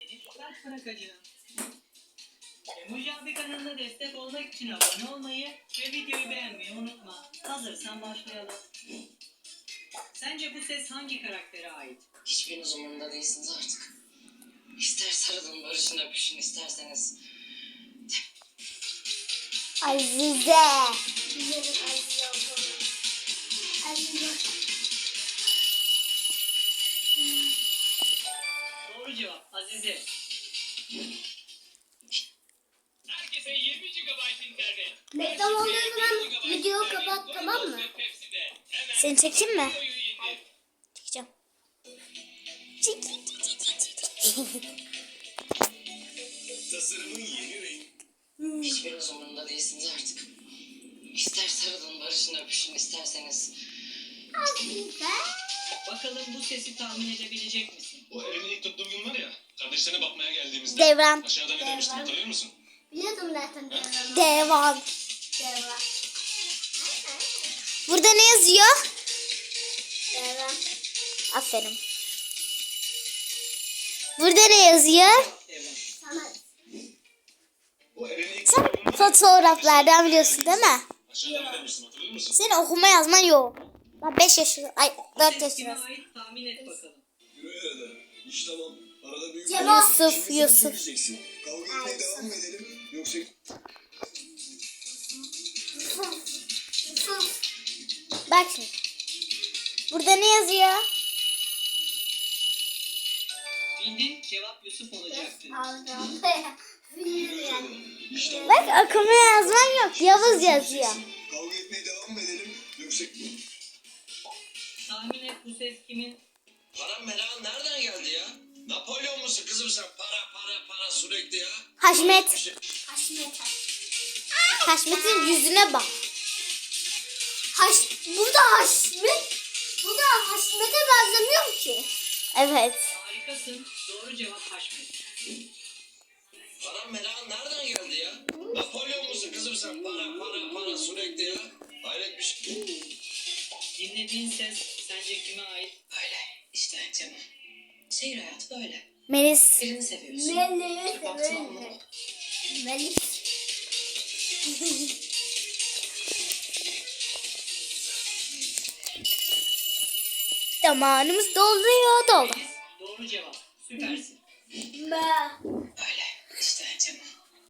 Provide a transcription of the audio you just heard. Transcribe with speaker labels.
Speaker 1: Kaç bırak acını. Emoji abi kanalına destek olmak için abone olmayı ve videoyu beğenmeyi unutma. Hazırsan başlayalım. Sence bu ses hangi karaktere ait?
Speaker 2: Hiçbiriniz umurumda değilsiniz artık. İster sarılın, barışın, öpüşün isterseniz.
Speaker 3: Azize. Güzelim Azize olduğunu. Azize.
Speaker 1: Azize.
Speaker 4: Herkese 20 GB internet.
Speaker 3: Reklam olduğu zaman videoyu kapat tamam mı? Seni çekeyim mi? Çekeceğim. Çek, çek, çek, çek.
Speaker 5: Tasarımın yeni rengi.
Speaker 2: Hiçbiriniz umurumda değilsiniz artık. İster sarılın, barışın, öpüşün isterseniz.
Speaker 1: Bakalım bu sesi tahmin edebilecek misin?
Speaker 5: O elini Kardeşlerine bakmaya geldiğimizde.
Speaker 3: Devran.
Speaker 5: Aşağıda ne demiştim hatırlıyor musun?
Speaker 3: Biliyordum zaten Devan. Devan. Devan. Burada ne yazıyor? Devan. Aferin. Burada ne yazıyor?
Speaker 1: Evren.
Speaker 3: Sana.
Speaker 5: O elini ilk
Speaker 3: Sen fotoğraflardan biliyorsun değil mi?
Speaker 5: Aşağıda ne demiştim hatırlıyor musun?
Speaker 3: Senin okuma yazman yok. Ben 5 yaşında, ay 4
Speaker 1: Ses kime
Speaker 3: yaşında.
Speaker 1: tahmin et bakalım.
Speaker 5: Yürü hele. İş tamam.
Speaker 3: Yusuf, Yusuf. Bak şimdi. Burada ne yazıyor?
Speaker 1: Bildin cevap Yusuf olacaktı.
Speaker 3: Bak okuma yazman yok. Yavuz yazıyor.
Speaker 5: Kavga etmeye devam mı edelim? Yoksa
Speaker 1: Tahmin et bu ses kimin?
Speaker 5: Para merakın nereden geldi ya? Napolyon musun kızım sen? Para para para sürekli ya.
Speaker 3: Haşmet. Haşmet'in yüzüne bak. Haş, bu da Haşmet. Bu da Haşmet'e benzemiyor ki. Evet.
Speaker 1: Harikasın. Doğru cevap Haşmet.
Speaker 5: Para merakın nereden geldi ya? Napolyon musun kızım sen? Para para para sürekli ya. Hayret bir şey.
Speaker 1: Dinlediğin ses sence kime ait?
Speaker 2: Öyle işte canım. Şehir hayatı böyle.
Speaker 3: Melis.
Speaker 2: Birini seviyorsun.
Speaker 3: Melis.
Speaker 2: Baktın ama
Speaker 3: Melis. Zamanımız doluyor doldu.
Speaker 1: Doğru cevap. Süpersin.
Speaker 3: Be.